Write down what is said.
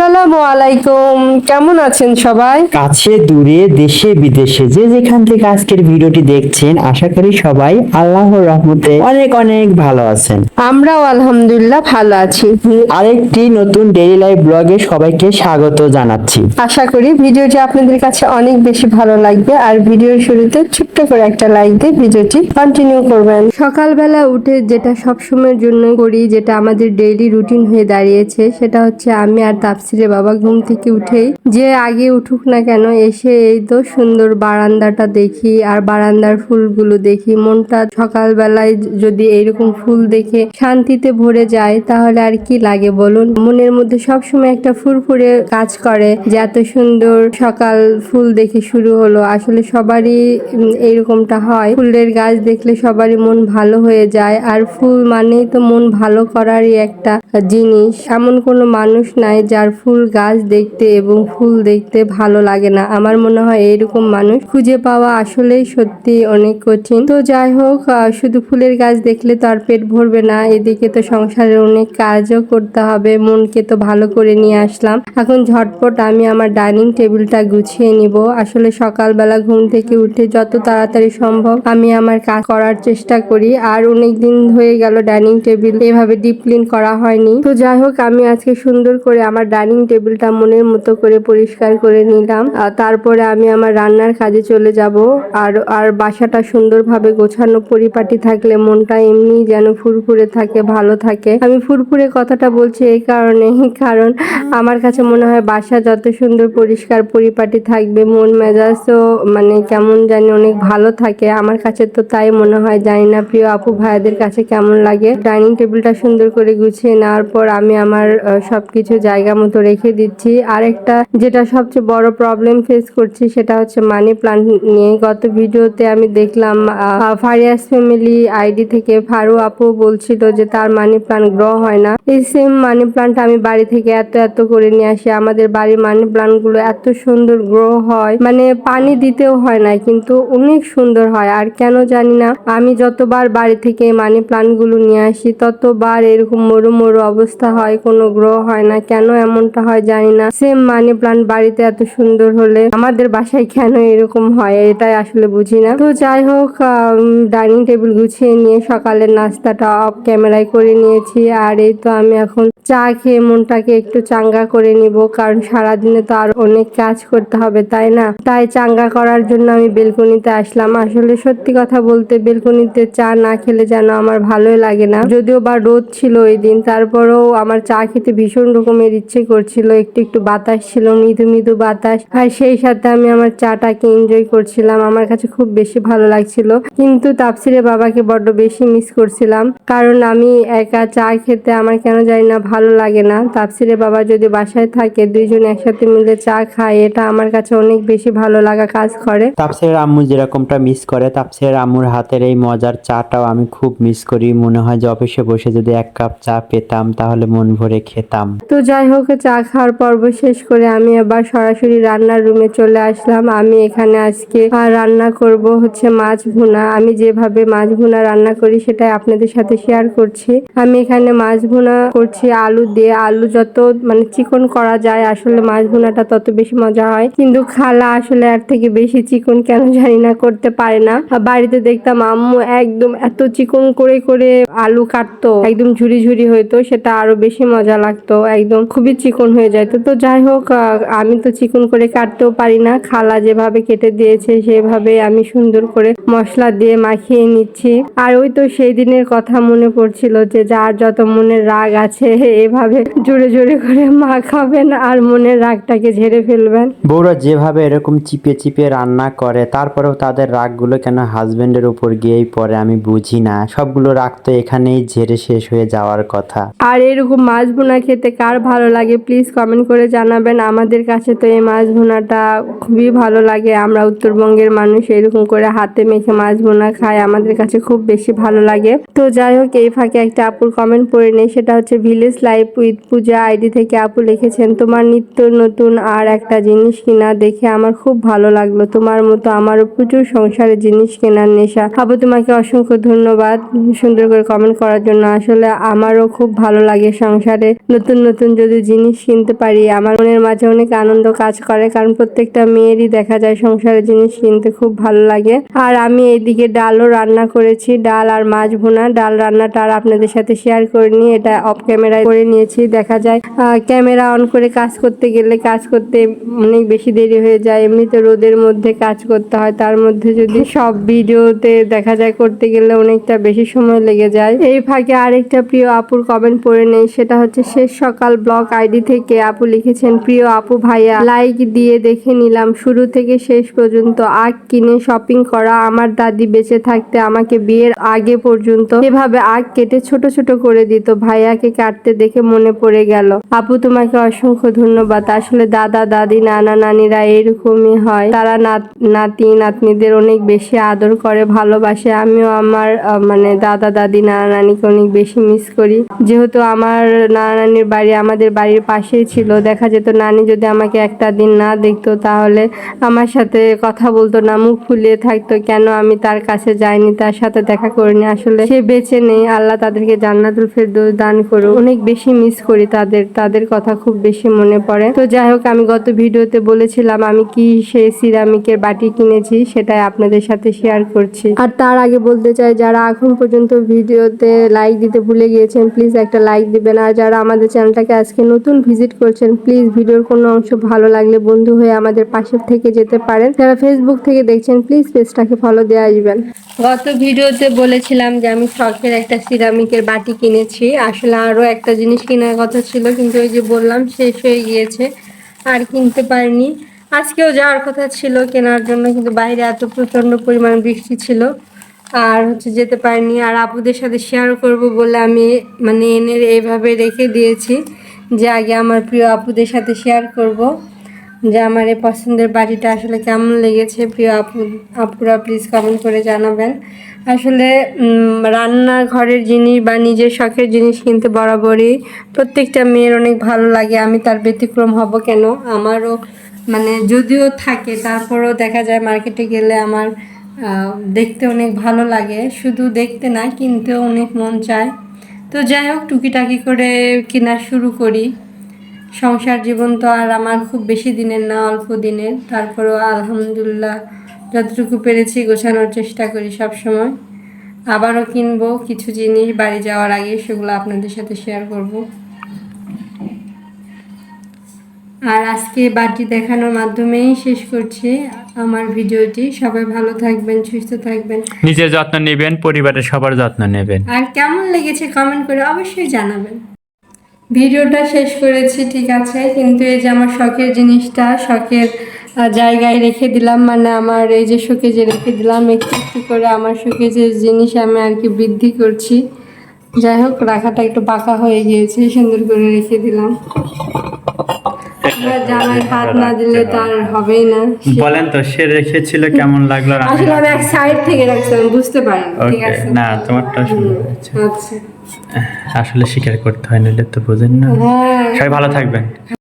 আসসালামু আলাইকুম। কেমন আছেন সবাই? কাছে দূরে দেশে বিদেশে যে যেখান থেকে আজকের ভিডিওটি দেখছেন আশা করি সবাই আল্লাহর রহমতে অনেক অনেক ভালো আছেন। আমরাও আলহামদুলিল্লাহ ভালো আছি। আরেকটি নতুন ডেইলি লাইফ ব্লগে সবাইকে স্বাগত জানাচ্ছি। আশা করি ভিডিওটি আপনাদের কাছে অনেক বেশি ভালো লাগবে আর ভিডিওর শুরুতে ছোট্ট করে একটা লাইক দিয়ে ভিডিওটি কন্টিনিউ করবেন। সকালবেলা উঠে যেটা সব সময়ের জন্য করি যেটা আমাদের ডেইলি রুটিন হয়ে দাঁড়িয়েছে সেটা হচ্ছে আমি আর তাপসিরে বাবা, ঘুম থেকে উঠেই যে আগে উঠুক না কেন এসে এই তো সুন্দর বারান্দাটা দেখি আর বারান্দার ফুলগুলো দেখি। মনটা সকালবেলায় যদি এইরকম ফুল দেখে শান্তিতে ভরে যায়, তাহলে আর কি লাগে বলুন? মনের মধ্যে সবসময় একটা ফুরফুরে কাজ করে যে, এত সুন্দর সকাল ফুল দেখে শুরু হলো। আসলে সবারই এইরকমটা হয়। ফুলের গাছ দেখলে সবারই মন ভালো হয়ে যায়। আর ফুল মানেই তো মন ভালো করারই একটা জিনিস। এমন কোনো মানুষ নাই যার ফুল গাছ দেখতে এবং ফুল দেখতে ভালো লাগে না। আমার মনে হয় এইরকম মানুষ খুঁজে পাওয়া আসলেই সত্যি অনেক কঠিন। তো যাই হোক শুধু ফুলের গাছ দেখলে তো আর পেট ভরবে না। এদিকে তো সংসারের অনেক কাজও করতে হবে। মনকে তো ভালো করে নিয়ে আসলাম। এখন ঝটপট আমি আমার ডাইনিং টেবিলটা গুছিয়ে নিব। আসলে সকালবেলা ঘুম থেকে উঠে যত তাড়াতাড়ি সম্ভব আমি আমার কাজ করার চেষ্টা করি। আর অনেক দিন হয়ে গেল ডাইনিং টেবিল এভাবে ডিপ ক্লিন করা হয়নি। তো যাই হোক, আমি আজকে সুন্দর করে আমার ডাইনিং টেবিলটা মনের মতো করে পরিষ্কার করে নিলাম। তারপরে আমি আমার রান্নার কাজে চলে যাব। আর আর বাসাটা সুন্দরভাবে গোছানো পরিপাটি থাকলে মনটা এমনি যেন ফুরফুরে থাকে, ভালো থাকে। আমি ফুরফুরে কথাটা বলছি এই কারণে, কারণ আমার কাছে মনে হয় বাসা যত সুন্দর পরিষ্কার পরিপাটি থাকবে, মন মেজাজও মানে কেমন জানি অনেক ভালো থাকে। আমার কাছে তো তাই মনে হয়, জানি না প্রিয় আপু ভাইয়াদের কাছে কেমন লাগে। ডাইনিং টেবিলটা সুন্দর করে গুছিয়ে নেওয়ার পর আমি আমার সবকিছু জায়গা মতো রেখে দিচ্ছি। আরেকটা যেটা সবচেয়ে বড় প্রবলেম ফেস করছি সেটা হচ্ছে মানি প্লান্ট নিয়ে। গত ভিডিওতে আমি দেখলাম ফারিয়াস ফ্যামিলি আইডি থেকে ফারু আপু বলছিল যে তার মানি প্লান্ট গ্রো হয় না। এই সেম মানি প্লান্ট আমি বাড়ি থেকে এত এত করে নিয়ে আসি। আমাদের বাড়ির মানি প্লান্টগুলো এত সুন্দর গ্রো হয়। মানে পানি দিতেও হয় না, কিন্তু অনেক সুন্দর হয়। আর কেন জানি না, আমি যতবার বাড়ি থেকে মানি প্লান্টগুলো নিয়ে আসি, ততবার এরকম মরু মরু অবস্থা হয়, কোনো গ্রো হয় না। কেন এমনটা হয় জানি না। সেম মানি প্লান্ট বাড়িতে এত সুন্দর হলে আমাদের বাসায় কেন এরকম হয়? এটাই আসলে বুঝি না। তো যাই হোক ডাইনিং টেবিল গুছিয়ে নিয়ে সকালের নাস্তাটা অফ ক্যামেরায় করে নিয়েছি। আর এই তো আমি এখন চা খেয়ে মনটাকে একটু চাঙ্গা করে নিব, কারণ সারাদিনে তো আর অনেক কাজ করতে হবে, তাই না? তাই চাঙ্গা করার জন্য আমি বেলকনিতে আসলাম। আসলে সত্যি কথা বলতে বেলকনিতে চা না খেলে যেন আমার ভালোই লাগে না। যদিও বা রোদ ছিল ওই দিন, তারপরেও আমার চা খেতে ভীষণ রকমের ইচ্ছে করছিল একটু একটু বাতাস ছিল মৃদু মৃদু বাতাস। আর সেই সাথে আমি আমার চাটাকে এনজয় করছিলাম আমার কাছে খুব বেশি ভালো লাগছিল। কিন্তু তাপসিরে বাবাকে বড্ড বেশি মিস করছিলাম কারণ আমি একা চা খেতে আমার কেন জানি না ভালো লাগে না। তাপসিরে বাবা যদি বাসায় থাকে দুইজন একসাথে মিলে চা খায় এটা আমার কাছে অনেক বেশি ভালো লাগা কাজ করে। তাপসের আম্মু যেরকমটা মিস করে তাপসের আম্মুর হাতের এই মজার চাটাও আমি খুব মিস করি। মনে হয় যে অফিসে বসে যদি এক কাপ চা পেতাম তাহলে মন ভরে খেতাম। তো যাই হোক চা খাওয়ার পর্ব শেষ করে আমি আবার সরাসরি রান্নার রুমে চলে আসলাম। আমি এখানে আজকে রান্না করব হচ্ছে মাছ ভুনা। আমি যেভাবে মাছ ভুনা রান্না করি সেটাই আপনাদের সাথে শেয়ার করছি। আমি এখানে মাছ ভুনা করছি আলু দিয়ে। আলু যত মানে চিকন করা যায়, আসলে মাছ ভুনাটা তত বেশি মজা হয়। কিন্তু খালা আসলে এর থেকে বেশি চিকন কেন জানি না, করতে পারে না। বাড়িতে দেখতাম আম্মু একদম এত চিকন করে করে আলু কাটতো। একদম ঝুরি ঝুরি হইতো, সেটা আরও বেশি মজা লাগতো। একদম খুবই চিকন হয়ে যাইতো তো যাই হোক আমি তো চিকন করে কাটতেও পারি না। খালা যেভাবে কেটে দিয়েছে সেভাবে আমি সুন্দর করে মশলা দিয়ে মাখিয়ে নিচ্ছি। আর ওই তো সেই দিনের কথা মনে পড়ছিল যে যার যত মনের রাগ আছে এভাবে জোরে জোরে করে মাখাবেন আর মনের রাগটাকে ঝেড়ে ফেলবেন। বউরা যেভাবে এরকম চিপে চিপে রান্না করে তারপরেও তাদের রাগগুলো কেন হাজবেন্ডের উপর গিয়েই পরে আমি বুঝি না। সবগুলো রাগ তো এখানেই ঝেড়ে শেষ হয়ে যাওয়ার কথা। আর এরকম মাছ বোনা খেতে কার ভালো লাগে প্লিজ কমেন্ট করে জানাবেন। আমাদের কাছে তো এই মাছ ভুনাটা খুবই ভালো লাগে। আমরা উত্তরবঙ্গের মানুষ, এরকম করে হাতে মেখে মাছ ভুনা খাই, আমাদের কাছে খুব বেশি ভালো লাগে। তো যাই হোক, এই ফাঁকে একটা আপুর কমেন্ট পড়ে নেই, সেটা হচ্ছে village life with Puja ID থেকে আপু লিখেছেন, তোমার নিত্য নতুন আর একটা জিনিস কিনা দেখে আমার খুব ভালো লাগল। তোমার মতো আমারও প্রচুর সংসারের জিনিস কেনার নেশা। আপু, তোমাকে অসংখ্য ধন্যবাদ সুন্দর করে কমেন্ট করার জন্য। আসলে আমারও খুব ভালো লাগে সংসারে। নতুন নতুন যদি জিনিস জিনিস কিনতে পারি। আমার মনের মাঝে অনেক আনন্দ কাজ করে, কারণ প্রত্যেকটা মেয়েরই দেখা যায় সংসারের জিনিস কিনতে খুব ভালো লাগে। আর আমি এইদিকে ডালও রান্না করেছি, ডাল আর মাছ ভুনা। ডাল রান্নাটা আর আপনাদের সাথে শেয়ার করে করিনি এটা অফ ক্যামেরায় করে নিয়েছি, দেখা যায়। ক্যামেরা অন করে কাজ করতে গেলে কাজ করতে অনেক বেশি দেরি হয়ে যায়, এমনিতে রোদের মধ্যে কাজ করতে হয়, তার মধ্যে যদি সব ভিডিওতে দেখা যায় করতে গেলে অনেকটা বেশি সময় লেগে যায়। এই ফাঁকে আরেকটা প্রিয় আপুর কমেন্ট পড়ে নেই, সেটা হচ্ছে, শেষ সকাল ব্লগ আইডি থেকে আপু লিখেছেন, প্রিয় আপু ভাইয়া লাইক দিয়ে দেখে নিলাম। শুরু থেকে শেষ পর্যন্ত আগ কিনে শপিং করা, আমার দাদি বেঁচে থাকতে আমাকে বিয়ের আগে পর্যন্ত এভাবে আগ কেটে ছোট ছোট করে দিত। ভাইয়াকে কাটতে দেখে মনে পড়ে গেল, আপু, তোমাকে অসংখ্য ধন্যবাদ। আসলে দাদা, দাদি, নানা, নানিরা এরকমই হয়। তারা নাত- নাতি, নাতনিদের অনেক বেশি আদর করে, ভালোবাসে। আমিও আমার মানে দাদা, দাদি, নানা, নানিকে অনেক বেশি মিস করি। যেহেতু আমার নানা, নানির বাড়ি আমাদের বাড়ির পাশেই ছিল। দেখা যেত নানি যদি আমাকে একটা দিন না দেখতো, তাহলে আমার সাথে কথা বলতো না, মুখ ফুলিয়ে থাকতো। কেন আমি তার কাছে যাইনি, তার সাথে দেখা করিনি। আসলে সে বেঁচে নেই, আল্লাহ তাদেরকে জান্নাতুল ফেরদৌস দান করুক। অনেক বেশি মিস করি তাদের তাদের কথা খুব বেশি মনে পড়ে। তো যাই হোক, আমি গত ভিডিওতে বলেছিলাম আমি কি সেই সিরামিকের বাটি কিনেছি, সেটাই আপনাদের সাথে শেয়ার করছি। আর তার আগে বলতে চাই, যারা এখন পর্যন্ত ভিডিওতে লাইক দিতে ভুলে গিয়েছেন প্লিজ একটা লাইক দিবেন। আর যারা আমাদের চ্যানেলটাকে আজকে নতুন ভিজিট করছেন প্লিজ ভিডিওর কোনো অংশ ভালো লাগলে বন্ধু হয়ে আমাদের পাশে থেকে যেতে পারেন। যারা ফেসবুক থেকে দেখছেন প্লিজ পেজটাকে ফলো দিয়ে আসবেন। গত ভিডিওতে বলেছিলাম যে আমি শখের একটা সিরামিকের বাটি কিনেছি। আসলে আরও একটা জিনিস কেনার কথা ছিল, কিন্তু ওই যে বললাম, শেষ হয়ে গিয়েছে, আর কিনতে পারিনি। আজকেও যাওয়ার কথা ছিল কেনার জন্য, কিন্তু বাইরে এত প্রচণ্ড পরিমাণ বৃষ্টি ছিল, আর হচ্ছে যেতে পারিনি। আর আপুদের সাথে শেয়ার করব বলে আমি মানে এনে এইভাবে রেখে দিয়েছি। যে আগে আমার প্রিয় আপুদের সাথে শেয়ার করব যে আমার এই পছন্দের বাড়িটা আসলে কেমন লেগেছে। প্রিয় আপু আপুরা প্লিজ কমেন্ট করে জানাবেন। আসলে উম, রান্নার ঘরের জিনিস বা নিজের শখের জিনিস কিনতে বরাবরই প্রত্যেকটা মেয়ের অনেক ভালো লাগে। আমি তার ব্যতিক্রম হব কেন? আমারও মানে যদিও থাকে তারপরেও দেখা যায় মার্কেটে গেলে আমার দেখতে অনেক ভালো লাগে। শুধু দেখতে না কিনতেও অনেক মন চায়। তো যাই হোক, টুকিটাকি করে কেনা শুরু করি। সংসার জীবন তো আর আমার খুব বেশি দিনের না, অল্প দিনের। তারপরেও আলহামদুলিল্লাহ যতটুকু পেরেছি গোছানোর চেষ্টা করি সব সময়। আবারও কিনবো কিছু জিনিস, বাড়ি যাওয়ার আগে সেগুলো আপনাদের সাথে শেয়ার করব। আর আজকে বাটি দেখানোর মাধ্যমেই শেষ করছি আমার ভিডিওটি। সবাই ভালো থাকবেন সুস্থ থাকবেন। নিজের যত্ন নেবেন পরিবারের সবার যত্ন নেবেন। আর কেমন লেগেছে কমেন্ট করে অবশ্যই জানাবেন। ভিডিওটা শেষ করেছি ঠিক আছে কিন্তু এই যে আমার শখের জিনিসটা শখের জায়গায় রেখে দিলাম মানে আমার এই যে শোকেজে রেখে দিলাম একটু একটু করে আমার শোকেজের জিনিস আমি আর কি বৃদ্ধি করছি। যাই হোক রাখাটা একটু বাঁকা হয়ে গিয়েছে সুন্দর করে রেখে দিলাম। জামাই হাত না দিলে তার হবেই না। বলেন তো সে রেখেছিল কেমন লাগল আসলে আমি এক সাইড থেকে বুঝতে পারিনি ঠিক আছে? না তোমারটা সুন্দর আচ্ছা। আসলে স্বীকার করতে হয় নইলে তো বোঝেন না। হ্যাঁ। সবাই ভালো থাকবেন।